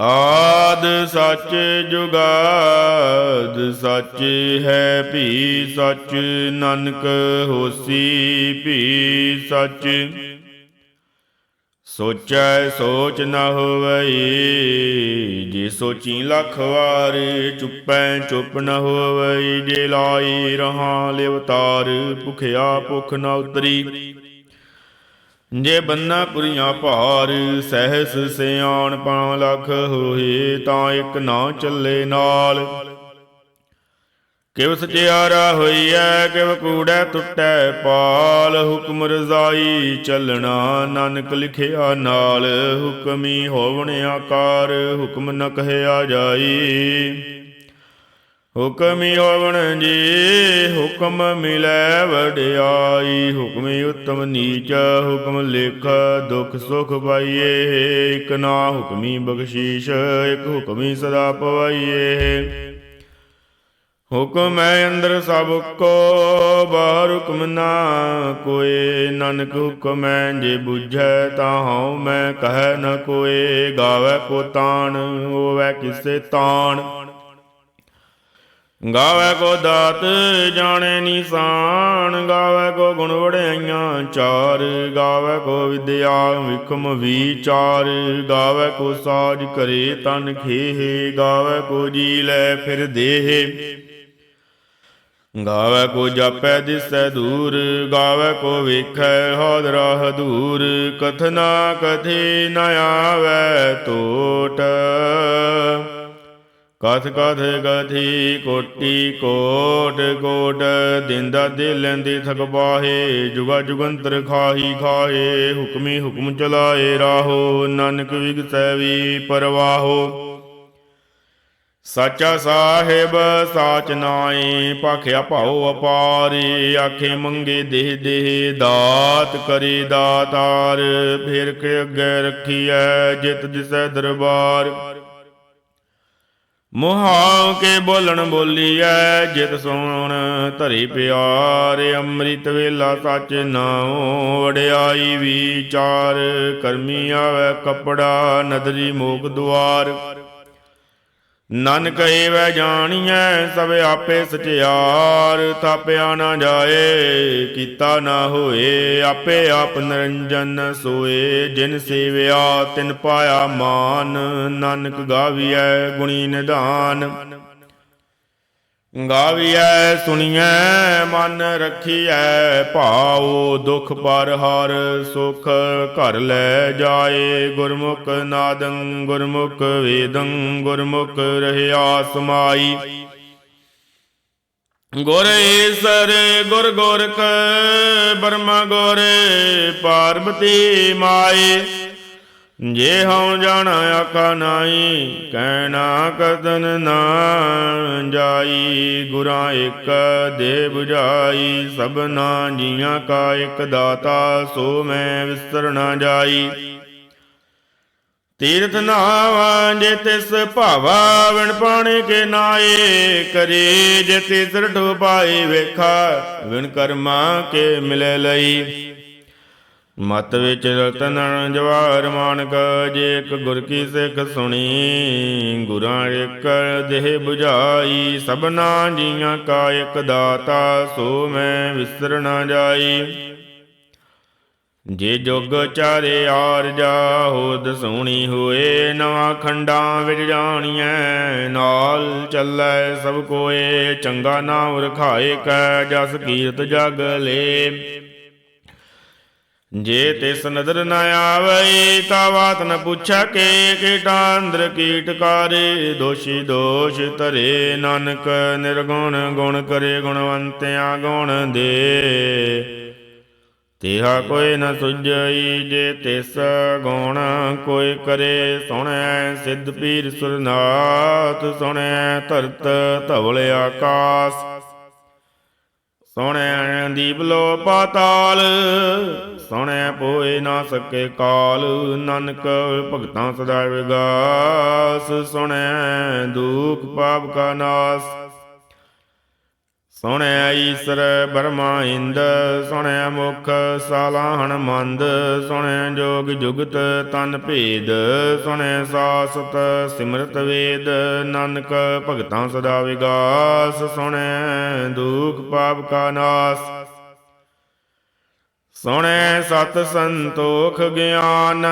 ਆਦ ਸੱਚ ਜੁਗਾਦ, ਸੱਚ ਹੈ ਭੀ ਸੱਚ, ਨਾਨਕ ਹੋਸੀ ਭੀ ਸੱਚ। ਸੋਚੈ ਸੋਚ ਨਾ ਹੋਵਈ, ਜੇ ਸੋਚੀ ਲੱਖ ਵਾਰ, ਚੁੱਪੈ ਚੁੱਪ ਨਾ ਹੋਵਈ, ਜੇ ਲਾਈ ਰਹਾ ਲਿਵਤਾਰ, ਭੁਖਿਆ ਭੁਖ ਨ ਉਤਰੀ। ਜੇ ਬੰਨਾ ਪੁਰੀਆਂ ਭਾਰ, ਸਹਿਸ ਸਿਆਣ ਪਾ ਲਖ ਹੋਏ, ਤਾਂ ਇੱਕ ਨਾ ਚੱਲੇ ਨਾਲ। ਕਿਵ ਸਚਿਆਰਾ ਹੋਈਐ, ਕਿਵ ਕੂੜੈ ਟੁੱਟੈ ਪਾਲ। ਹੁਕਮ ਰਜ਼ਾਈ ਚੱਲਣਾ, ਨਾਨਕ ਲਿਖਿਆ ਨਾਲ। ਹੁਕਮੀ ਹੋਵਣ ਆਕਾਰ ਹੁਕਮ ਨ ਕਹਿਆ ਜਾਈ। ਹੁਕਮੀ ਹੋਵਣ ਜੀ, ਹੁਕਮ ਮਿਲੈ ਵਡਿਆਈ। ਹੁਕਮ ਉਤਮ ਨੀਚ, ਹੁਕਮ ਲੇਖ, ਦੁਖ ਸੁਖ ਪਾਈਏ। ਇਕ ਨਾ ਹੁਕਮੀ ਬਖਸ਼ੀਸ਼, ਇਕ ਹੁਕਮੀ ਸਦਾ ਪਵਾਈਏ। ਹੁਕਮ ਹੈ ਅੰਦਰ ਸਭ ਕੋ, ਬਾਹਰ ਹੁਕਮ ਨਾ ਕੋਏ। ਨਾਨਕ ਹੁਕਮ ਹੈ ਜੇ ਬੁਝੈ, ਤਾਂ ਹਉ ਮੈਂ ਕਹੈ ਨ ਕੋਏ। ਗਾਵੇ ਕੋ ਤਾਣ, ਹੋਵੇ ਕਿਸੇ ਤਾਣ। ਗਾਵੇ ਕੋ ਦਾਤ ਜਾਣੇ ਨਿਸ਼ਾਨ, ਗਾਵੇ ਕੋ ਗੁਣ ਵੜਾਈਆਂ ਚਾਰ, ਗਾਵੇ ਕੋ ਵਿਦਿਆ ਵਿਕਮ ਵਿਚਾਰ, ਗਾਵੇ ਕੋ ਸਾਜ ਕਰੇ ਤਨ ਖੇਹ, ਗਾਵੇ ਕੋ ਜੀ ਲੈ ਫਿਰ ਦੇਹ। ਗਾਵੇ ਕੋ ਜਾਪੈ ਦਿਸੈ ਦੂਰ, ਗਾਵੇ ਕੋ ਵੇਖੈ ਹਾਦਰਾ ਹਦੂਰ, ਕਥਨਾ ਕਥੇ ਨ ਆਵੈ ਟੋਟ ਕਥ ਕਥ ਗਥੀ ਕੋਟੀ ਕੋਟ ਕੋਟ ਦਿੰਦਾ ਦੇ ਲੈਂਦੇ ਥਕ ਜੁਗਾ ਜੁਗੰਤਰ ਖਾਹੀ ਖਾਹੇ, ਹੁਕਮੀ ਹੁਕਮ ਚਲਾਏ ਰਾਹੋ, ਨਾਨਕ ਵਿਗਸੈ ਵੀ ਪਰਵਾਹੋ। ਸਾਚਾ ਸਾਹਿਬ, ਸਾਚ ਨਾਏ ਭਾਖਿਆ ਭਾਉ ਅਪਾਰੇ, ਆਖੇ ਮੰਗੇ ਦੇਹ ਦੇਹ, ਦਾਤ ਕਰੇ ਦਾਤਾਰ, ਫਿਰ ਕੇ ਅੱਗੇ ਰੱਖੀਐ, ਜਿਤ ਦਿਸੈ ਦਰਬਾਰ। ਮੁਹਾਉ ਕੇ ਬੋਲਣ ਬੋਲੀਐ, ਜਿਤ ਸੋਣ ਧਰੀ ਪਿਆਰ, ਅੰਮ੍ਰਿਤ ਵੇਲਾ ਸੱਚ ਨਾਉ, ਵਡਿਆਈ ਵਿਚਾਰ, ਕਰਮੀ ਆਵੇ ਕਪੜਾ, ਨਦਰੀ ਮੋਖ ਦੁਆਰ। ਨਾਨਕ ਏਵੈ ਜਾਣੀਐ, ਸਭ ਆਪੇ ਸਚਿਆਰ। ਥਾਪਿਆ ਨਾ ਜਾਏ, ਕੀਤਾ ਨਾ ਹੋਏ, ਆਪੇ ਆਪ ਨਿਰੰਜਨ ਸੋਏ। ਜਿਨ ਸੇਵਿਆ, ਤਿਨ ਪਾਇਆ ਮਾਨ, ਨਾਨਕ ਗਾਵੀਐ ਗੁਣੀ ਨਿਧਾਨ। ਗਾਵੀਐ, ਸੁਣੀਐ, ਮਨ ਰਖੀਐ, ਭਾਉ ਦੁਖ ਪਰ ਹਰ ਸੁਖ। ਘਰ ਲੈ ਜਾਏ ਗੁਰਮੁਖ ਨਾਦੰ, ਗੁਰਮੁਖ ਵੇਦੰ, ਗੁਰਮੁਖ ਰਹਿਆ ਸਮਾਈ। ਗੁਰ ਈਸਰ, ਗੁਰ ਗੋਰਖ, ਬਰਮਾ ਗੋਰੇ, ਪਾਰਬਤੀ ਮਾਈ ਜੇ ਹਉ ਜਾਣ ਆਕਾ ਨਾਈ ਕਹਿਣਾ ਕਦਨ ਨਾ ਜਾਈ। ਗੁਰਾਂ ਇੱਕ ਦੇ 부ਝਾਈ ਸਭਨਾ ਜੀਆਂ ਕਾ ਇੱਕ ਦਾਤਾ, ਸੋ ਮੈਂ ਵਿਸਰ ਨਾ ਜਾਈ। ਤੀਰਥ ਨਾਵਾ ਜੇ ਤਿਸ ਭਾਵਾ ਵਿਣ ਪਾਣੇ ਕੇ ਨਾਏ, ਕਰੇ ਜੇ ਤਿਸ ਰਠੋ ਪਾਏ ਵੇਖਾ ਵਿਣ ਕਰਮਾ ਕੇ ਮਿਲੇ ਲਈ। ਮਤ ਵਿੱਚ ਰਤਨ ਜਵਾਰ ਮਾਨਕ, ਜੇ ਇੱਕ ਗੁਰ ਕੀ ਸਿੱਖ ਸੁਣੀ, ਗੁਰਾਂ ਇੱਕ ਦੇਹ 부ਝਾਈ ਸਭਨਾ ਜੀਆਂ ਕਾ ਇੱਕ ਦਾਤਾ, ਸੋ ਮੈਂ ਵਿਸਰ ਨਾ ਜਾਈ। ਜੇ ਜੁਗ ਚਾਰੇ ਆਰਜਾ ਹੋਦ ਸੋਣੀ ਹੋਏ, ਨਵਾਂ ਖੰਡਾਂ ਵਿੱਚ ਜਾਣੀਐ, ਨਾਲ ਚੱਲੈ ਸਭ ਕੋਏ, ਚੰਗਾ ਨਾਮ ਰਖਾਏ ਕੈ, ਜਸ ਕੀਰਤ ਜਗ ਲੇ। ਜੇ ਤਿਸ ਨਦਰ ਨ ਆਵਈ ਤਾ ਬਾਤ ਨ ਪੁੱਛਾ ਕੇ ਕੀਟਾ ਕੀਟ ਕਾਰੇ। ਦੋਸ਼ੀ ਦੋਸ਼ ਧਰੇ ਨਾਨਕ, ਨਿਰਗੁਣ ਗੁਣ ਕਰੇ ਗੁਣਵੰਤਿਆ ਗੁਣ ਦੇ। ਤਿਹਾ ਕੋਈ ਨ ਸੁਝਈ ਜੇ ਤਿਸ ਗੁਣ ਕੋਈ ਕਰੇ, ਸੁਣੈ ਸਿੱਧ ਪੀਰ ਸੁਰਨਾਥ, ਸੁਣੈ ਧਰਤ ਧਵਲ ਆਕਾਸ। ਸੁਣਿਆ ਦੀਪ ਲੋ ਪਾਤਾਲ ਸੁਣਿਆ ਪੋਏ ਨਾ ਸਕੇ ਕਾਲ, ਨਾਨਕ ਭਗਤਾਂ ਸਦਾ ਵਿਗਾਸ ਸੁਣੈ ਦੁਖ ਪਾਪ ਕਾ ਨਾਸ। ਸੁਣਿਆ ਈਸਰ ਬਰਮਾ ਇੰਦ ਸੁਣਿਆ ਮੁਖ ਸਾਲਾਹਣ ਮੰਦ। ਸੁਣਿਆ ਜੋਗ ਜੁਗਤ ਤਨ ਭੇਦ ਸੁਣਿਆ ਸਾਸਤ ਸਿਮਰਤ ਵੇਦ। ਨਾਨਕ ਭਗਤਾਂ ਸਦਾ ਵਿਗਾਸ ਸੁਣਿਆ ਦੁਖ ਪਾਪ ਕਾ ਨਾਸ। ਸੁਣੈ ਸਤ ਸੰਤੋਖ ਗਿਆਨ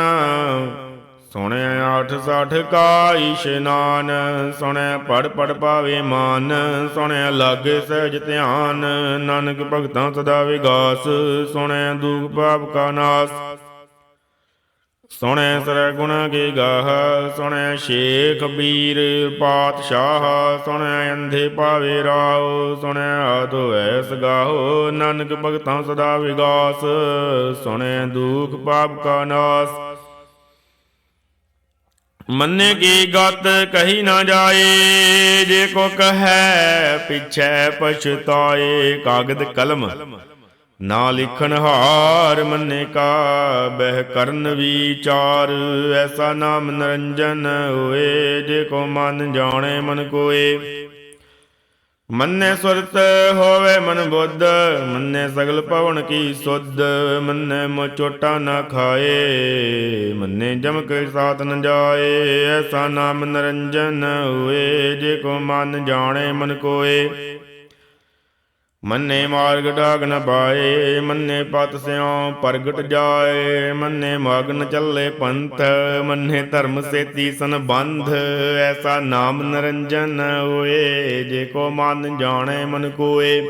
ਸੁਣਿਆ ਆਠ ਸਾਠ ਕਾ ਇਸ਼ਨਾਨ, ਸੁਣੈ ਪੜ ਪੜ ਪਾਵੇ ਮਾਨ ਸੁਣਿਆ ਲਾਗੇ ਸਹਿਜ ਧਿਆਨ, ਨਾਨਕ ਭਗਤਾਂ ਸਦਾ ਵਿਗਾਸ ਸੁਣਿਆ ਦੁਖ ਪਾਪ ਕਾ ਨਾਸ। ਸੁਣੈ ਸਰ ਗੁਣ ਕੀ ਗਾਹ, ਸੁਣੈ ਸ਼ੇਖ ਬੀਰ ਪਾਤਸ਼ਾਹ, ਸੁਣੈ ਅੰਧੇ ਪਾਵੇ ਰਾਉ ਸੁਣਿਆ ਆਦੋ ਐਸ ਗਾਹੋ ਨਾਨਕ ਭਗਤਾਂ ਸਦਾ ਵਿਗਾਸ, ਸੁਣੈ ਦੁਖ ਪਾਪ ਕਾ ਨਾਸ। ਮੰਨੇ ਕੀ ਗਤ ਕਹੀ ਨਾ ਜਾਏ, ਜੇ ਕੋ ਕਹੈ ਪਿਛੈ ਪਛਤਾਏ, ਕਾਗਦ ਕਲਮ ਨਾ ਲਿਖਣ ਹਾਰ ਮੰਨੇ ਕਾ ਬਹਿ ਕਰਨ ਵਿਚਾਰ, ਐਸਾ ਨਾਮ ਨਰੰਜਨ ਹੋਏ ਜੇ ਕੋ ਮਨ ਜਾਣੇ ਮਨ ਕੋਏ। ਮੰਨੇ ਸੁਰਤ ਹੋਵੇ ਮਨ ਬੁੱਧ, ਮੰਨੇ ਸਗਲ ਪਵਨ ਕੀ ਸੁਧ, ਮੰਨੇ ਮੋ ਚੋਟਾ ਨਾ ਖਾਏ, ਮੰਨੇ ਜਮ ਕੇ ਸਾਥ ਨ ਜਾਏ, ਐਸਾ ਨਾਮ ਨਰੰਜਨ ਹੋਏ ਜੇ ਕੋ ਮਨ ਜਾਣੇ ਮਨ ਕੋਏ। ਮੰਨੇ ਮਾਰਗ ਡਾਗ ਨ ਪਾਏ, ਮੰਨੇ ਪਤ ਸਿਉ ਪ੍ਰਗਟ ਜਾਏ, ਮੰਨੇ ਮਗਨ ਚੱਲੇ ਪੰਥ, ਮੰਨੇ ਧਰਮ ਸੇਤੀ ਸੰਬੰਧ, ਐਸਾ ਨਾਮ ਨਰੰਜਨ ਹੋਏ, ਜੇ ਕੋ ਮਨ ਜਾਣੇ ਮਨ ਕੋਏ।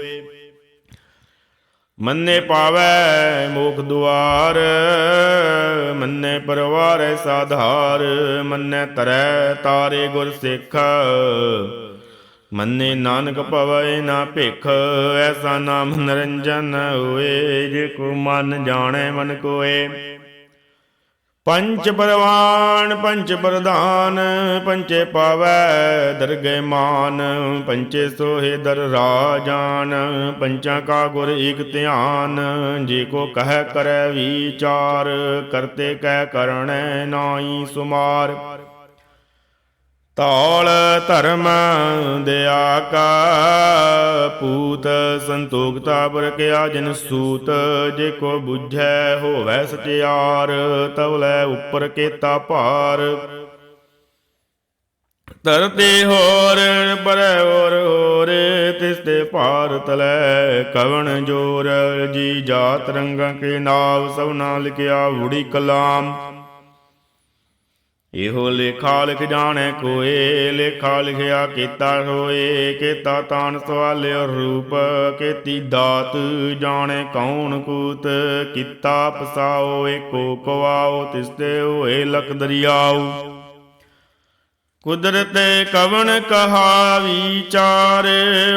ਮੰਨੇ ਪਾਵੈ ਮੋਖ ਦੁਆਰ, ਮੰਨੇ ਪਰਵਾਰੈ ਸਾਧਾਰ, ਮੰਨੇ ਤਰੈ ਤਾਰੇ ਗੁਰ ਸਿੱਖ। ਮੰਨੇ ਨਾਨਕ ਭਵੈ ਨਾ ਭਿਖ, ਐਸਾ ਨਾਮ ਨਰੰਜਨ ਹੋਏ, ਜੇ ਕੋ ਮਨ ਜਾਣੈ ਮਨ ਕੋਏ। ਪੰਚ ਪਰਵਾਨ, ਪੰਚ ਪ੍ਰਧਾਨ, ਪੰਚੇ ਪਾਵੈ ਦਰਗਹਿ ਮਾਨ, ਪੰਚੇ ਸੋਹੇ ਦਰ ਰਾਜਾਨ, ਪੰਚਾਂ ਕਾ ਗੁਰ ਏਕ ਧਿਆਨ, ਜੇ ਕੋ ਕਹਿ ਕਰੈ ਵਿਚਾਰ, ਕਰਤੇ ਕਹਿ ਕਰਣੈ ਨਾਹੀ ਸੁਮਾਰ। ਤੌਲ ਧਰਮ ਦਿਆ ਕਾ ਪੂਤ ਸੰਤੋਖਤਾ ਬਰਕਿਆ ਜਨ ਸੂਤ, ਜੇ ਕੋ 부ਝੈ ਹੋਵੈ ਸਚਿਆਰ ਤਵਲੇ ਉੱਪਰ ਕੇਤਾ ਭਾਰ। ਤਰਤੇ ਹੋਰ, ਪਰੈ ਹੋਰ ਹੋਰ, ਤਿਸ ਤੇ ਭਾਰ ਤਲੈ ਕਵਣ ਜੋਰ, ਜੀ ਜਾਤ ਰੰਗਾਂ ਕੇ ਨਾਮ ਸਭਨਾ ਲਿਖਿਆ ਵੁੜੀ ਕਲਾਮ। ਇਹੋ ਲੇਖਾ ਲਿਖ ਜਾਣੈ ਕੋਏ, ਲੇਖਾ ਲਿਖਿਆ ਕੀਤਾ ਹੋਏ, ਕੀਤਾ ਤਾਨ ਸਵਾਲਿਓ ਰੂਪ, ਕੀਤੀ ਦਾਤ ਜਾਣੈ ਕੌਣ ਕੂਤ, ਕੀਤਾ ਪਸਾਓ ਏਕੋ ਕਵਾਓ, ਤਿਸ ਹੋਏ ਲਖ ਦਰਿਆਉ ਕੁਦਰਤ ਕਵਣ ਕਹਾ ਵਿਚਾਰ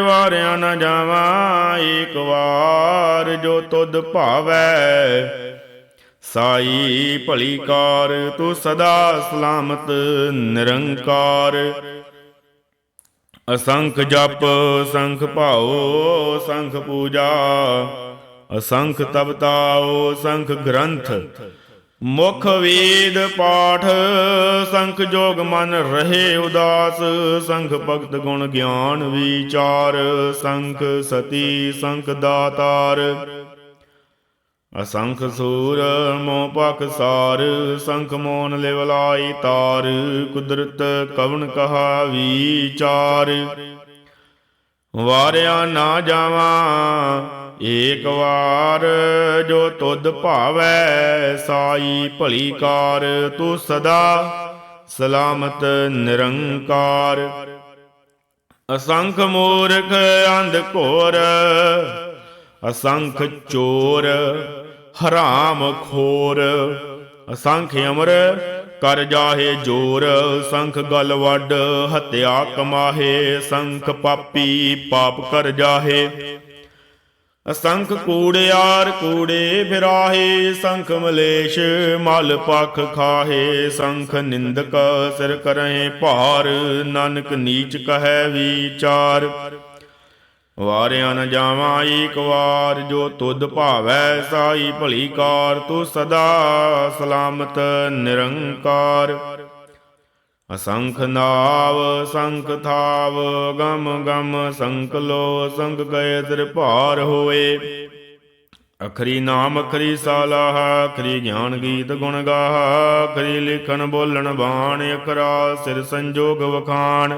ਵਾਰਿਆ ਨ ਜਾਵਾਂ, ਏਕ ਵਾਰ ਜੋ ਤੁਧ ਭਾਵੈ ਸਾਈ ਭਲੀ ਕਾਰ ਤੂੰ ਸਦਾ ਸਲਾਮਤ, ਨਿਰੰਕਾਰ। ਅਸੰਖ ਜਪ, ਸੰਖ ਭਾਓ ਸੰਖ ਪੂਜਾ। ਅਸੰਖ ਤਪਤਾਓ ਸੰਖ ਗ੍ਰੰਥ। ਮੁਖ ਵੇਦ ਪਾਠ, ਸੰਖ ਜੋਗ ਮਨ ਰਹੇ ਉਦਾਸ। ਸੰਖ ਭਗਤ ਗੁਣ ਗਿਆਨ ਵਿਚਾਰ, ਸੰਖ ਸਤੀ, ਸੰਖ ਦਾਤਾਰ। ਅਸੰਖ ਸੂਰ, ਮੋਹ ਪਖ ਸਾਰ, ਸੰਖ ਮੋਨ ਲਿਵਲਾਈ ਤਾਰ, ਕੁਦਰਤ ਕਵਨ ਕਹਾ ਵਿਚਾਰ। ਵਾਰਿਆ ਨਾ ਜਾਵਾਂ, ਏਕ ਵਾਰ, ਜੋ ਤੁਧ ਭਾਵੈ ਸਾਈ ਭਲੀ ਕਾਰ, ਤੂੰ ਸਦਾ ਸਲਾਮਤ ਨਿਰੰਕਾਰ। ਅਸੰਖ ਮੂਰਖ ਅੰਧ ਘੋਰ, ਅਸੰਖ ਚੋਰ ਹਰਾਮ ਖੋਰ। ਅਸੰਖ ਅਮਰ ਕਰ ਜਾਹੇ ਜੋਰ, ਸੰਖ ਗਲ ਵੱਡ ਹਤਿਆ ਕਮਾਹੇ, ਸੰਖ ਪਾਪੀ ਪਾਪ ਕਰ ਜਾਹੇ। ਅਸੰਖ ਕੂੜਿਆਰ ਕੂੜੇ ਫਿਰਾਹੇ, ਸੰਖ ਮਲੇਸ਼ ਮਲ ਪਖ ਖਾਹੇ, ਸੰਖ ਨਿੰਦਕ ਸਿਰ ਕਰਹਿ ਭਾਰ, ਨਾਨਕ ਨੀਚ ਕਹੈ ਵਿਚਾਰ। ਵਾਰਿਆ ਨ ਜਾਵਾਂ ਏਕ ਵਾਰ, ਜੋ ਤੁਧ ਭਾਵੈ ਸਾਈ ਭਲੀ ਕਾਰ, ਤੂੰ ਸਦਾ ਸਲਾਮਤ ਨਿਰੰਕਾਰ। ਅਸੰਖ ਨਾਵ, ਸੰਖ ਥਾਵ, ਗਮ ਗਮ ਸੰਖ ਲੋ, ਸੰਖ ਗਏ ਤਿਰ ਭਾਰ ਹੋਏ। ਅਖਰੀ ਨਾਮ, ਅਖਰੀ ਸਾਲਾਹ ਅਖਰੀ ਗਿਆਨ ਗੀਤ ਗੁਣ ਗਾਹ ਅਖਰੀ ਲਿਖਣ ਬੋਲਣ ਬਾਣ ਅਖਰਾ ਸਿਰ ਸੰਜੋਗ ਵਖਾਣ।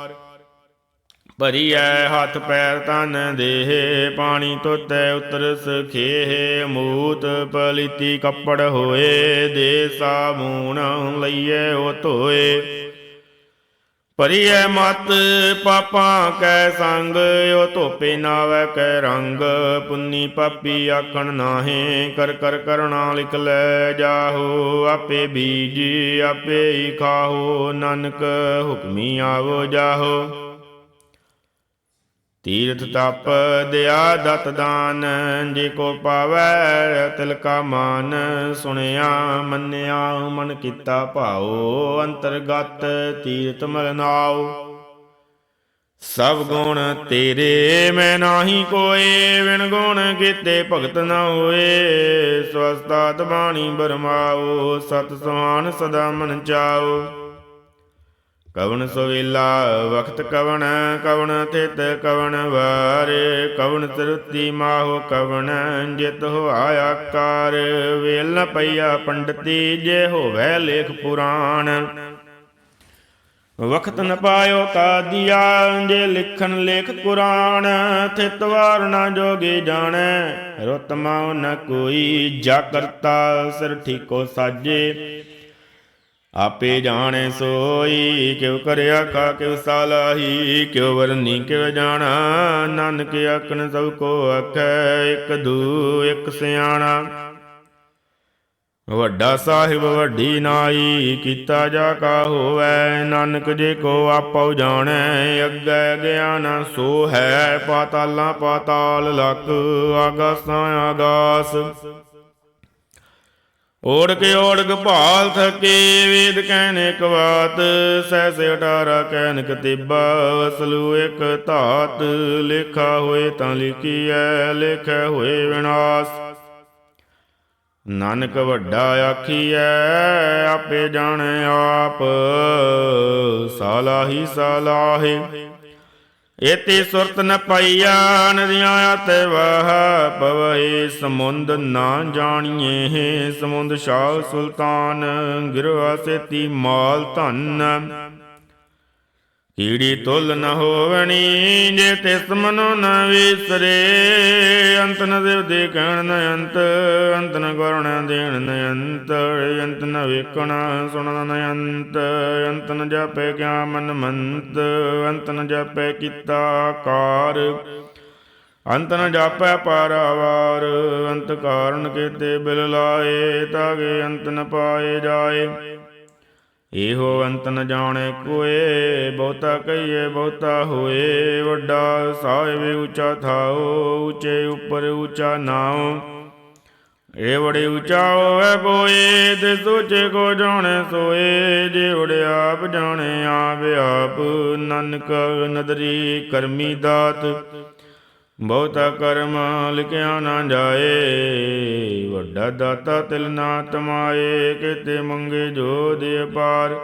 ਭਰੀਐ ਹੱਥ ਪੈਰ ਤਨ ਦੇਹ, ਪਾਣੀ ਤੋਤੈ ਉਤਰ ਸਖੇਹ ਮੂਤ ਪਲੀਤੀ ਕੱਪੜ ਹੋਏ, ਦੇ ਸਾਬੂਣ ਲਈਏ ਉਹ ਧੋਏ। ਭਰੀਐ ਮਤ ਪਾਪਾਂ ਕੈ ਸੰਗ, ਉਹ ਧੋਪੇ ਨਾਵੈ ਕੈ ਰੰਗ। ਪੁੰਨੀ ਪਾਪੀ ਆਖਣ ਨਾਹੇ, ਕਰ ਕਰ ਕਰਣਾ ਲਿਖ ਲੈ ਜਾਹੋ, ਆਪੇ ਬੀਜ ਆਪੇ ਹੀ ਖਾਹੋ, ਨਾਨਕ ਹੁਕਮੀ ਆਵੋ ਜਾਹੋ। ਤੀਰਥ ਤਪ ਦਿਆ ਦਤ ਦਾਨ, ਜੇ ਕੋ ਪਾਵੈ ਤਿਲ ਕਾ ਮਾਨ, ਸੁਣਿਆ, ਮੰਨਿਆ, ਮਨ ਕੀਤਾ ਭਾਉ, ਅੰਤਰਗਤ ਤੀਰਥ ਮਲਨਾਉ ਸਭ ਗੁਣ ਤੇਰੇ, ਮੈਂ ਨਾਹੀ ਕੋਏ ਵਿਣ ਗੁਣ ਕੀਤੇ ਭਗਤ ਨਾ ਹੋਏ। ਸਵਸਤਾਤ ਬਾਣੀ ਬਰਮਾਓ ਸਤ ਸੁਹਾਨ ਸਦਾ ਮਨ ਚਾਓ ਕਵਣ ਸੋਵੇਲਾ ਵਖਤ ਕਵਣ ਕਵਣ ਤਿਤ ਕਵਣ ਵਾਰ, ਕਵਣ ਤਰੁਤੀ ਮਾਹੋ ਕਵਣ ਜਿਤ ਹੋਆ ਆਕਾਰ। ਵੇਲ ਨ ਪਈਆ ਪੰਡਤੀ, ਜੇ ਹੋਵੇ ਲੇਖ ਪੁਰਾਣ। ਵਖਤ ਨ ਪਾਇਓ ਕਾਦੀਆ, ਜੇ ਲਿਖਣ ਲੇਖ ਕੁਰਾਨ। ਥਿਤ ਵਾਰ ਨ ਜੋਗੇ ਜਾਣੈ, ਰੁਤ ਮਾਉ ਨ ਕੋਈ ਜਾ ਕਰਤਾ ਸਿਰ ਠੀਕੋ ਸਾਜੇ ਆਪੇ ਜਾਣੈ ਸੋਈ, ਕਿਉ ਕਰਿਆ ਕਾ ਕਿਉ ਸਾਲਾਹੀ, ਕਿਉ ਵਰਨੀ, ਕਿਉ ਜਾਣਾ, ਨਾਨਕ ਆਖਣ ਸਭ ਕੋ ਆਖੈ, ਇੱਕ ਦੂ, ਇੱਕ ਸਿਆਣਾ। ਵੱਡਾ ਸਾਹਿਬ ਵੱਡੀ ਨਾਈ, ਕੀਤਾ ਜਾ ਕਾ ਹੋਵੈ, ਨਾਨਕ ਜੇ ਕੋ ਆਪਉ ਜਾਣੈ, ਅੱਗੇ ਗਿਆਨ ਸੋ ਹੈ, ਪਾਤਾਲਾਂ ਪਾਤਾਲ ਲਕ ਆਗਾਸਾਂ ਆਗਾਸ। ਓੜ ਕੇ ਓੜਕ ਭਾਲ ਥਕੇ, ਵੇਦ ਕਹਿਨ ਇੱਕ ਬਾਤ, ਸਹਿ ਅਠਾਰਾ ਕਹਿਨ ਕਤੀਬਾ ਵਸਲੂ ਇੱਕ ਧਾਤ, ਲੇਖਾ ਹੋਏ ਤਾਂ ਲਿਖੀਐ, ਲੇਖੈ ਹੋਏ ਵਿਨਾਸ਼। ਨਾਨਕ ਵੱਡਾ ਆਖੀਐ, ਆਪੇ ਜਾਣੈ ਆਪ ਸਾਲਾਹੀ ਸਾਲਾਹੇ ਏਤੀ ਸੁਰਤ ਨ ਪਈਆ, ਨਦੀਆਂ ਤੇ ਵਹ ਪਵਹਿ ਸਮੁੰਦ ਨਾ ਜਾਣੀਏ, ਸਮੁੰਦ ਸ਼ਾਹ ਸੁਲਤਾਨ, ਗਿਰਵਾ ਸੇਤੀ ਮਾਲ ਧਨ। ਕੀੜੀ ਤੁਲ ਨ ਹੋਵਣੀ, ਜੇ ਤਿਸ ਮਨੋ ਨ ਵਿਸਰੇ। ਅੰਤ ਨ ਦੇਵ ਦੇ ਕਹਿਣ ਨ ਅੰਤ ਅੰਤ ਨ ਕਰਣ ਦੇਣ ਨ ਅੰਤ। ਅੰਤ ਨ ਵੇਖਣ, ਸੁਣਨ ਨ ਅੰਤ। ਅੰਤ ਨ ਜਾਪੇ ਕਿਆ ਮਨ ਮੰਤ। ਅੰਤ ਨ ਜਾਪੇ ਕੀਤਾ ਕਾਰ। ਅੰਤ ਨ ਜਾਪੈ ਪਾਰਾਵਾਰ। ਅੰਤ ਕਾਰਨ ਕੀਤੇ ਬਿਲ ਲਾਏ ਤਾਗੇ ਅੰਤ ਨ ਪਾਏ ਜਾਏ। ਇਹੋ ਅੰਤ ਨ ਜਾਣੇ ਕੋਏ, ਬਹੁਤਾ ਕਹੀਏ ਬਹੁਤਾ ਹੋਏ। ਵੱਡਾ ਸਾਹਿਬ ਉੱਚਾ ਥਾਓ ਉੱਚੇ ਉੱਪਰ ਉੱਚਾ ਨਾਉ। ਇਹ ਬੜੇ ਉੱਚਾ ਹੋਵੇ ਕੋਏ, ਤੇ ਸੋਚੇ ਕੋ ਜਾਣੇ ਸੋਏ। ਜੇ ਉੜੇ ਆਪ ਜਾਣੇ, ਆਪ ਆਪ। ਨਾਨਕ ਨਦਰੀ ਕਰਮੀ ਦਾਤ ਬਹੁਤਾ ਕਰਮ ਲਿਖਿਆ ਨਾ ਜਾਏ, ਵੱਡਾ ਦਾਤਾ ਤਿਲ ਨਾ ਤਮਾਏ, ਕਿਤੇ ਮੰਗੇ ਜੋ ਦੇ ਪਾਰ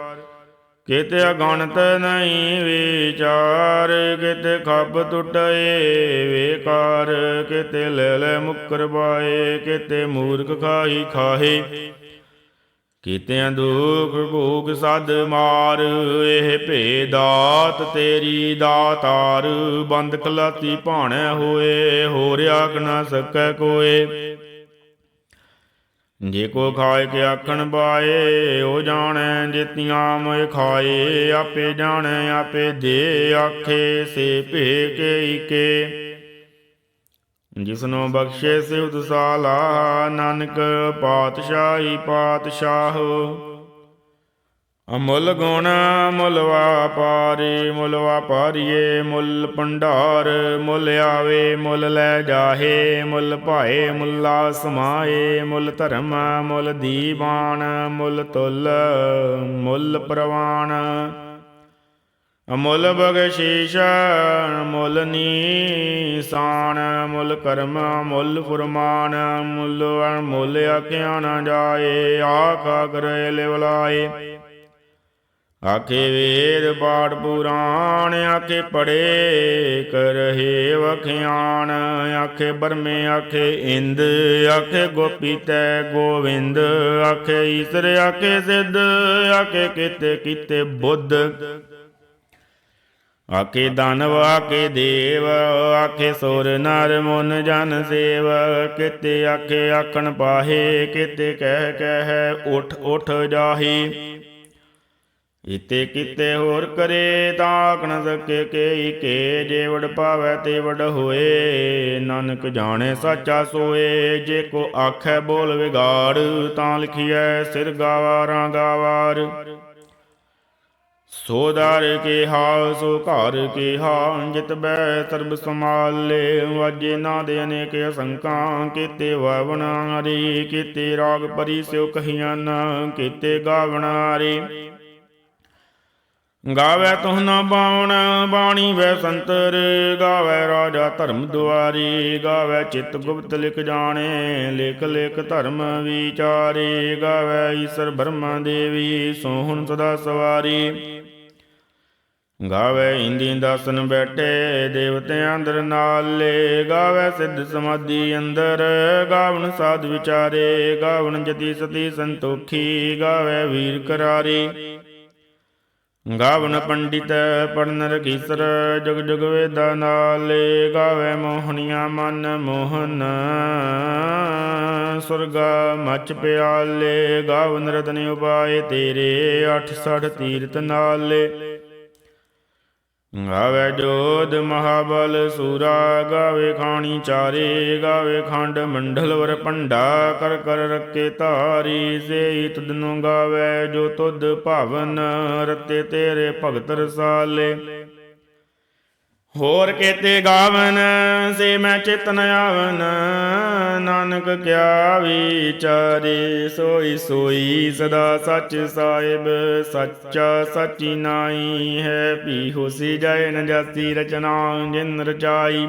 ਕਿਤੇ ਅਗਣਤ ਨਹੀਂ ਵਿਚਾਰ, ਕਿਤੇ ਖੱਬ ਟੁੱਟਏ ਵੇਕਾਰ, ਕਿਤੇ ਲੈ ਲੈ ਮੁਕਰ ਬਾਏ ਕਿਤੇ ਮੂਰਖ ਖਾਈ ਖਾਹੇ। ਕੀਤਿਆਂ ਦੁਖ ਭੋਗ ਸਦ ਮਾਰ, ਇਹ ਭੇਦਾਤ ਤੇਰੀ ਦਾਤਾਰ, ਬੰਦ ਕਲਾਤੀ ਭਾਣੈ ਹੋਏ, ਹੋਰ ਆਖ ਨਾ ਸਕੈ ਕੋਏ। ਜੇ ਕੋ ਖਾਏ ਕੇ ਆਖਣ ਬਾਏ, ਉਹ ਜਾਣੈ ਜਿਤੀਆਂ ਮੋਇ ਖਾਏ, ਆਪੇ ਜਾਣੈ, ਆਪੇ ਦੇ ਆਖੇ, ਸੇ ਭੇ ਕੇ ਈਕੇ। ਜਿਸਨੂੰ ਬਖਸ਼ੇ ਸਿਵਤ ਸਾਲਾ, ਨਾਨਕ ਪਾਤਸ਼ਾਹੀ ਪਾਤਸ਼ਾਹ। ਅਮੁੱਲ ਗੁਣ ਮੁੱਲ ਵਾਪਾਰੀ ਮੁੱਲ ਵਾਪਾਰੀਏ ਮੁੱਲ ਭੰਡਾਰ। ਮੁੱਲ ਆਵੇ, ਮੁੱਲ ਲੈ ਜਾਹੇ, ਮੁੱਲ ਭਾਏ, ਮੁੱਲਾ ਸਮਾਏ। ਮੁੱਲ ਧਰਮ, ਮੁੱਲ ਦੀਵਾਨ, ਮੁੱਲ ਤੁਲ, ਮੁੱਲ ਪ੍ਰਵਾਨ। ਅਮੁੱਲ ਬਖਸ਼ੀਸ਼ ਮੁੱਲ ਨੀਸਾਨ ਮੁੱਲ ਕਰਮ ਮੁੱਲ ਫੁਰਮਾਨ ਮੁੱਲ ਮੁੱਲ ਆਖਿਆ ਨਾ ਜਾਏ, ਆਖਾ ਕਰੇ ਲਿਵਲਾਏ ਆਖੇ ਵੇਦ ਪਾਠ ਪੁਰਾਣ, ਆਖੇ ਪੜੇ ਕਰਹੇ ਵਖਿਆਣ ਆਖੇ ਬਰਮੇ ਆਖੇ ਇੰਦ, ਆਖੇ ਗੋਪੀ ਤੈ ਗੋਵਿੰਦ, ਆਖੇ ਈਸਰ, ਆਖੇ ਸਿੱਧ, ਆਖੇ ਕਿਤੇ ਕਿਤੇ ਬੁੱਧ। ਆਕੇ ਦਾਨਵ ਆਕੇ ਦੇਵ, ਆਖੇ ਸੁਰ, ਨਰ, ਮਨ, ਜਨ ਸੇਵ। ਕਿਤੇ ਆਖੇ ਆਖਣ ਪਾਹੇ, ਕਿਤੇ ਕਹਿ ਕਹਿ ਉਠ ਉਠ ਜਾਹੀ। ਇਤੇ ਕਿਤੇ ਹੋਰ ਕਰੇ ਤਾਂ ਆਖਣ ਸਕੇ ਕੇ ਕੇ ਜੇ ਵਡ ਪਾਵੈ ਤੇ ਵਡ ਹੋਏ। ਨਾਨਕ ਜਾਣੇ ਸਾਚਾ ਸੋਏ, ਜੇ ਕੋ ਆਖੈ ਬੋਲ ਵਿਗਾੜ, ਤਾਂ ਲਿਖੀਐ ਸਿਰ ਗਾਵਾਰਾਂ ਗਾਵਾਰ ਸੋ ਦਰ ਕੇ ਹਾ ਸੋ ਘਰ ਕੇ ਜਿਤ ਬੈ ਸਰਬ ਸਮਾਲੇ ਵਾਜੇ ਨਾ ਦੇ ਅਨੇਕ ਅਸੰਕਾਂ ਕੀਤੇ ਵਾਵਣਾਰੀ, ਕੀਤੇ ਰਾਗ ਪਰੀ ਸਿਉ ਕਹੀਆਂ ਨਾ, ਕੀਤੇ ਗਾਵਣਾਰੀ। ਗਾਵੇ ਤੁਹ ਨਾ ਬਾਵਣ, ਬਾਣੀ ਵੈ ਸੰਤਰ, ਗਾਵੇ ਰਾਜਾ ਧਰਮ ਦੁਆਰੀ। ਗਾਵੇ ਚਿਤ ਗੁਪਤ ਲਿਖ ਜਾਣੇ, ਲਿਖ ਲਿਖ ਧਰਮ ਵਿਚਾਰੇ। ਗਾਵੇ ਈਸ਼ਰ ਬ੍ਰਹਮਾ ਦੇਵੀ ਸੋਹਣ ਸਦਾ ਸਵਾਰੀ। ਗਾਵੇ ਇੰਦੀ ਦਾਸਨ ਬੈਠੇ ਦੇਵਤਿਆਂ ਅੰਦਰ ਨਾਲੇ। ਗਾਵੇ ਸਿੱਧ ਸਮਾਧੀ ਅੰਦਰ, ਗਾਵਣ ਸਾਧ ਵਿਚਾਰੇ। ਗਾਵਣ ਜਤੀ ਸਤੀ ਸੰਤੋਖੀ, ਗਾਵੇ ਵੀਰ ਕਰਾਰੀ। ਗਾਵਨ ਪੰਡਿਤ ਪੜਨ ਰਖੀਸਰ ਜਗ ਜਗ ਵੇਦਾ ਨਾਲੇ। ਗਾਵੇ ਮੋਹਣੀਆਂ ਮਨ ਮੋਹਨ, ਸੁਰਗਾ ਮਚ ਪਿਆਲੇ। ਗਾਵਨ ਰਤਨ ਉਪਾਏ ਤੇਰੇ 86 ਤੀਰਤ ਨਾਲੇ। ਗਾਵੇ ਜੋਧ ਮਹਾਬਲ ਸੂਰਾ, ਗਾਵੇ ਖਾਣੀ ਚਾਰੇ, ਗਾਵੇ ਖੰਡ ਮੰਡਲ ਵਰ ਭੰਡਾ, ਕਰ ਕਰ ਰੱਕੇ ਧਾਰੀ, ਸੇਈ ਤੁਧ ਨੂੰ ਗਾਵੇ ਜੋ ਤੁਧ ਭਾਵਨ, ਰਤੇ ਤੇਰੇ ਭਗਤ ਰਸਾਲੇ। ਹੋਰ ਕੇਤੇ ਗਾਵਨ, ਸੇ ਮੈਂ ਚਿਤਨ ਆਵਨ। ਨਾਨਕ ਕਿਆ ਵਿਚਾਰੇ, ਸੋਈ ਸੋਈ ਸਦਾ ਸੱਚ ਸਾਹਿਬ। ਸੱਚਾ ਸੱਚੀ ਨਾਈ ਹੈ ਪੀ ਹੋਸੀ ਜਾਏ ਨ ਰਚਨਾ, ਜਿਨ ਰਚਾਈ।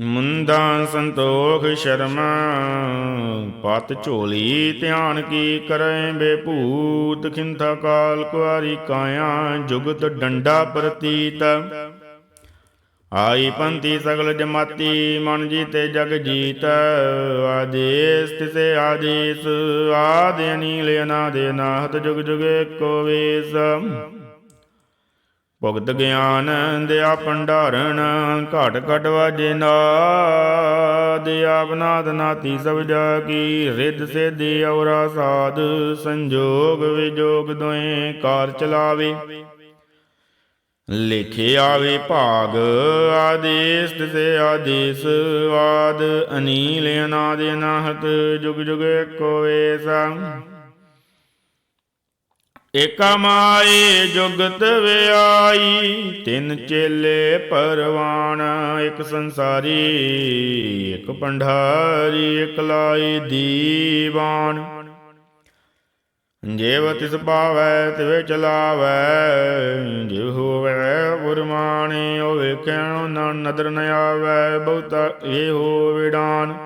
ਮੁੰਦਾ ਸੰਤੋਖ ਸ਼ਰਮਾ, ਪਤ ਝੋਲੀ ਧਿਆਨ ਕੀ ਕਰੈ ਬੇਭੂਤ, ਖਿੰਥਾ ਕਾਲ ਕੁਆਰੀ ਕਾਇਆ, ਜੁਗਤ ਡੰਡਾ ਪ੍ਰਤੀਤ। ਆਈ ਪੰਥੀ ਸਗਲ ਜਮਾਤੀ, ਮਨ ਜੀਤੇ ਜਗ ਜੀਤ। ਆਦੇਸ ਤਿਸੇ ਆਦੇਸ, ਆਦਿ ਅਨੀਲ ਅਨਾਦ ਅਨਾਹਤ, ਜੁਗ ਜੁਗ ਕੋ ਵੇਸ। ਭੁਗਤ ਗਿਆਨ ਦਿਆ ਭੰਡਾਰਨ, ਘਟ ਘਟ ਵਾਜੇ ਨਾਦ ਆਪਨਾਦ ਨਾਤੀ ਸਭ ਜਾ ਕੀ, ਰਿੱਧ ਸਿੱਧੀ ਔਰਾ ਸਾਧ, ਸੰਜੋਗ ਵਿਜੋਗ ਦੋਏ ਕਾਰ ਚਲਾਵੇ। ਲਿਖੇ ਆਵੇ ਭਾਗ, ਆਦੇਸ ਤਿਸੇ ਆਦੇਸ, ਆਦ ਅਨੀਲ ਅਨਾਦ ਅਨਾਹਤ, ਜੁਗ ਜੁਗ ਏਕੋ ਵੇਸਾ। ਏਕਾ ਮਾਏ ਜੁਗਤ ਵਿਆਈ, ਤਿੰਨ ਚੇਲੇ ਪਰਵਾਨ ਇੱਕ ਸੰਸਾਰੀ, ਇੱਕ ਪੰਡਾਰੀ ਇੱਕ ਲਾਈ ਦੀਵਾਨ। ਜੇਵ ਤਿਸ ਪਾਵੈ, ਤਿਵੇ ਚਲਾਵੈ, ਜਿਵ ਹੋਵੈ ਗੁਰਮਾਨੇ, ਉਹ ਵੇਖਣ ਨਾ ਨਦਰ ਨ ਆਵੈ, ਬਹੁਤਾ ਇਹ ਹੋ ਵਿਡਾਨ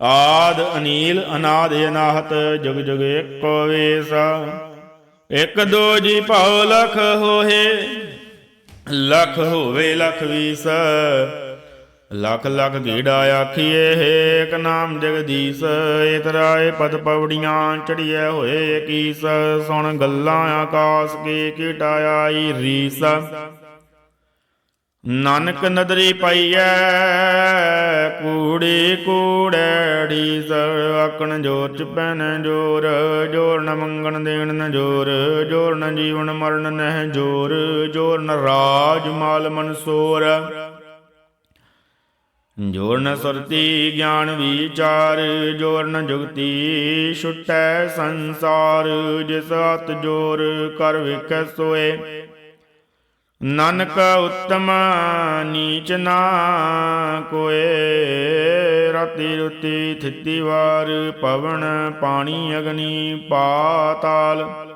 ਆਦ ਅਨੀਲ ਅਨਾਦ ਅਨਾਹਤ, ਜੁਗ ਜੁਗ ਏਕੋ ਵੇਸਾ। ਇਕ ਦੋ ਜੀ ਭਾਉ ਲਖ ਹੋਏ ਲਖ ਹੋਵੇ ਲਖ ਵੀਸ। ਲਖ ਲਖ ਗੀੜਾ ਆਖੀਏ ਏਕ ਨਾਮ ਜਗਦੀਸ਼। ਇਤਰਾਏ ਪਦ ਪਵੜੀਆਂ ਚੜੀਏ ਹੋਏ ਏਕੀਸ ਸੁਣ ਗੱਲਾਂ ਆਕਾਸ ਕੀ ਕੀਟਾ ਆਈ ਰੀਸ। ਨਾਨਕ ਨਦਰੀ ਪਈਐ, ਕੂੜੀ ਕੂੜੈੜੀ ਸਰ ਆਕਣ ਜੋਰ ਚ ਪੈਨ ਜੋਰ ਜੋਰ ਨ ਮੰਗਣ ਦੇਣ ਨ ਜੋਰ ਜੋਰ ਨ ਜੀਵਨ ਮਰਨ ਨਹਿ ਜੋਰ ਜੋਰ ਨ ਰਾਜ ਮਾਲ ਮਨਸੂਰ ਜੋਰ ਨ ਸੁਰਤੀ ਗਿਆਨ ਵਿਚਾਰ, ਜੋਰ ਨ ਜੁਗਤੀ ਛੁਟੈ ਸੰਸਾਰ, ਜਿਸ ਹੱਥ ਜੋਰ ਕਰ ਵਿਖੈ ਸੋਏ। ਨਾਨਕ ਉਤਮ ਨੀਚ ਨਾ ਕੋਏ। ਰਾਤੀ ਰੁਤੀ ਥਿੱਤੀ ਵਾਰ ਪਵਨ ਪਾਣੀ ਅਗਨੀ ਪਾਤਾਲ।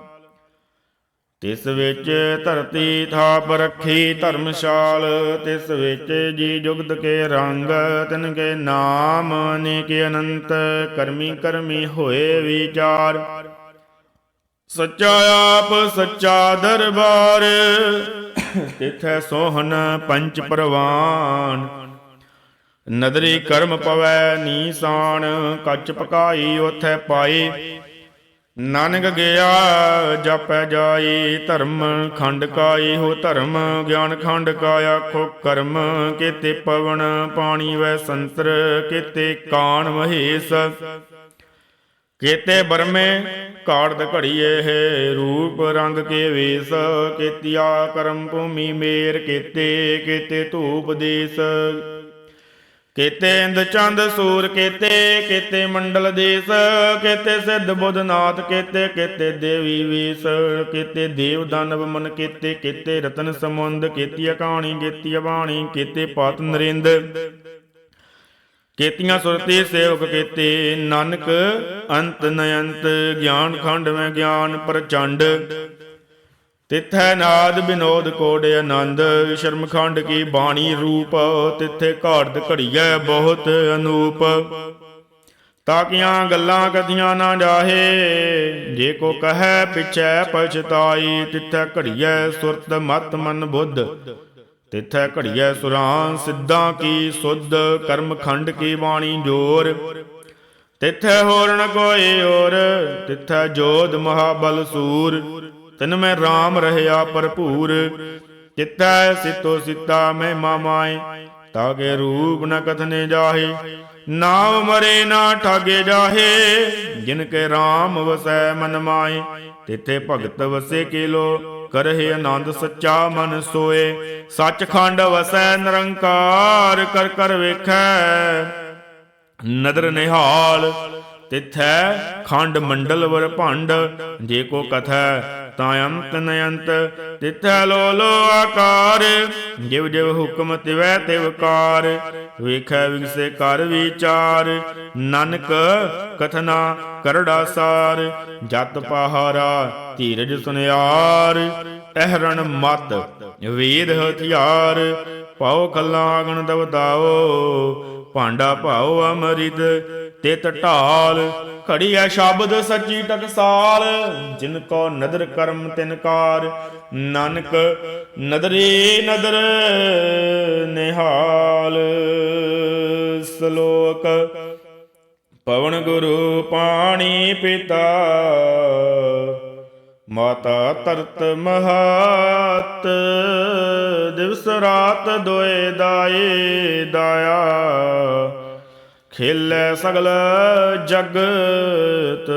ਤਿਸ ਵਿੱਚ ਧਰਤੀ ਥਾਪ ਰੱਖੀ ਧਰਮਸ਼ਾਲ। ਤਿਸ ਵਿੱਚ ਜੀ ਜੁਗਤ ਕੇ ਰੰਗ, ਤਿਨ ਕੇ ਨਾਮ ਅਨੇਕ ਅਨੰਤ। ਕਰਮੀ ਕਰਮੀ ਹੋਏ ਵਿਚਾਰ। ਸੱਚਾ ਆਪ, ਸੱਚਾ ਦਰਬਾਰ। ਤਿਥੈ ਸੋਹਨ ਪੰਚ ਪ੍ਰਵਾਨ। ਨਦਰੀ ਕਰਮ ਪਵੈ ਨੀਸਾਨ, ਕੱਚ ਪਕਾਈ ਉਥੈ ਪਾਈ। ਨਾਨਕ ਗਿਆ, ਜਪੈ ਜਾਈ, ਧਰਮ ਖੰਡ ਕਾਈ, ਹੋ ਧਰਮ ਗਿਆਨ ਖੰਡ ਕਾਇਆ ਖੋ ਕਰਮ ਕੀਤੇ ਪਵਨ ਪਾਣੀ ਵੈ ਸੰਤਰ, ਕੀਤੇ ਕਾਣ ਮਹੇਸ਼। ਕੀਤੇ ਬਰਮੇ ਕਾੜਦ ਘੜੀਏ ਹੈ ਰੂਪ ਰੰਗ ਕੇ ਵੇਸ, ਕੀਤਿਆ ਕਰਮ ਭੂਮੀ ਮੇਰ ਕੀਤੇ ਕੀਤੇ ਧੂਪ ਦੇਸ। ਕੀਤੇ ਇੰਦ ਚੰਦ ਸੂਰ ਕੀਤੇ ਕੀਤੇ ਮੰਡਲ ਦੇਸ, ਕੀਤੇ ਸਿੱਧ ਬੁੱਧਨਾਥ ਕੀਤੇ ਕੀਤੇ ਦੇਵੀ ਵੇਸ, ਕੀਤੇ ਦੇਵ ਦਾਨਵ ਮਨ ਕੀਤੇ ਕੀਤੇ ਰਤਨ ਸਮੁੰਦ ਕੀਤੀ ਕਹਾਣੀ ਕੀਤੀ ਬਾਣੀ ਕੀਤੇ ਪਾਤ ਨਰਿੰਦ। ਕੀਤੀਆਂ ਸੁਰਤੀ ਸੇਵਕ ਕੀਤੇ। ਨਾਨਕ, ਅੰਤ ਨਯੰਤ, ਗਿਆਨ ਖੰਡ ਮੈਂ ਗਿਆਨ ਪ੍ਰਚੰਡ। ਤਿੱਥੈ ਨਾਦ ਬਿਨੋਦ ਕੋੜ ਆਨੰਦ, ਸ਼ਰਮ ਖੰਡ ਕੀ ਬਾਣੀ ਰੂਪ, ਤਿੱਥੇ ਘਾੜਤ ਘੜੀਐ ਬਹੁਤ ਅਨੂਪ। ਤਾਕੀਆਂ ਗੱਲਾਂ ਕਦੀਆਂ ਨਾ ਜਾਹੇ, ਜੇ ਕੋ ਕਹੈ ਪਿਛੈ ਪਛਤਾਈ, ਤਿੱਥੈ ਘੜੀਐ ਸੁਰਤ ਮਤ ਮਨ ਬੁੱਧ। ਤਿੱਥੈ ਘੜੀਐ ਸੁਰਾਂ ਸਿੱਧਾਂ ਕੀ ਸੁਧ, ਕਰਮ ਖੰਡ ਕੀ ਬਾਣੀ ਜੋਰ। ਤਿੱਥੈ ਹੋਰ ਨ ਕੋਈ ਔਰ, ਤਿੱਥੈ ਜੋਧ ਮਹਾਬਲ ਸੂਰ। ਤਿਨ ਮੈਂ RAM ਰਹਿਆ ਭਰਪੂਰ, ਤਿੱਥੈ ਸਿਤੋ ਸਿਤਾ ਮੈਂ ਮਾਮਾਏ ਤਾਗੇ ਰੂਪ ਨ ਕਥਨੇ ਜਾਹੇ, ਨਾਮ ਮਰੇ ਨਾ ਠਾਗੇ ਜਾਹੇ। ਜਿਨ ਕੇ RAM ਵਸੈ ਮਨ ਮਾਏ, ਤਿੱਥੇ ਭਗਤ ਵਸੇ ਕੀਲੋ ਕਰਹਿ ਆਨੰਦ ਸੱਚਾ ਮਨ ਸੋਏ। ਸੱਚਖੰਡ ਵਸੈ ਨਿਰੰਕਾਰ, ਕਰ ਕਰ ਵੇਖੈ। ਨਦਰ ਨਿਹਾਲ, ਤਿਥੈ ਖੰਡ ਮੰਡਲ ਵਰ ਭੰਡ ਜੇ ਕੋ ਕਥੈ ਤਾਂ ਅੰਤ ਨਯੰਤ, ਤਿਥੈ ਲੋ ਆਕਾਰ। ਜਿਵ ਜਿਵ ਹੁਕਮ ਤਿਵੈ ਤਿਵਕਾਰ ਵੇਖੈ ਵਿਗਸੇ ਕਰ ਵਿਚਾਰ। ਨਾਨਕ ਕਥਨਾ ਕਰੜਾ ਸਾਰ, ਜਤ ਪਹਾਰਾ ਧੀਰਜ ਸੁਨਿਆਰ। ਅਹਰਣ ਮਤ ਵੇਦ ਹਥਿਆਰ ਪਾਉ ਖੱਲਾ ਅਗਣ ਦਵਦਾਓ ਭਾਂਡਾ ਭਾਉ ਅਮਰਿਤ। ਤਿਤ ਢਾਲ ਘੜੀਐ ਸ਼ਬਦ ਸੱਚੀ ਟਕਸਾਲ, ਜਿਨ ਕੋ ਨਦਰ ਕਰਮ ਤਿਨਕਾਰ ਨਾਨਕ ਨਦਰੇ ਨਦਰ ਨਿਹਾਲ। ਸ਼ਲੋਕ, ਪਵਨ ਗੁਰੂ ਪਾਣੀ ਪਿਤਾ, ਮਾਤਾ ਤਰਤ ਮਹਾਤ, ਦਿਵਸ ਰਾਤ ਦੋਏ ਦਾਏ ਦਾਇਆ। ਖੇਲੇ ਸਗਲ ਜਗਤ,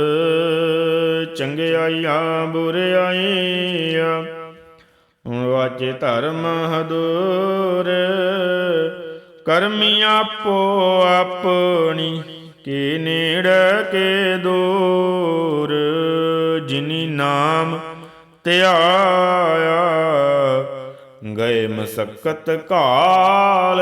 ਚੰਗਿਆਈਆਂ ਬੁਰਿਆਈਆਂ। ਵਾਚੇ ਧਰਮ ਹਦੂਰ ਕਰਮੀ ਆਪੋ ਆਪਣੀ, ਕੀ ਨੇੜ ਕੇ ਦੂਰ, ਜਿਨੀ ਨਾਮ ਧਿਆਇਆ, ਗਏ ਮਸਕਤ ਕਾਲ।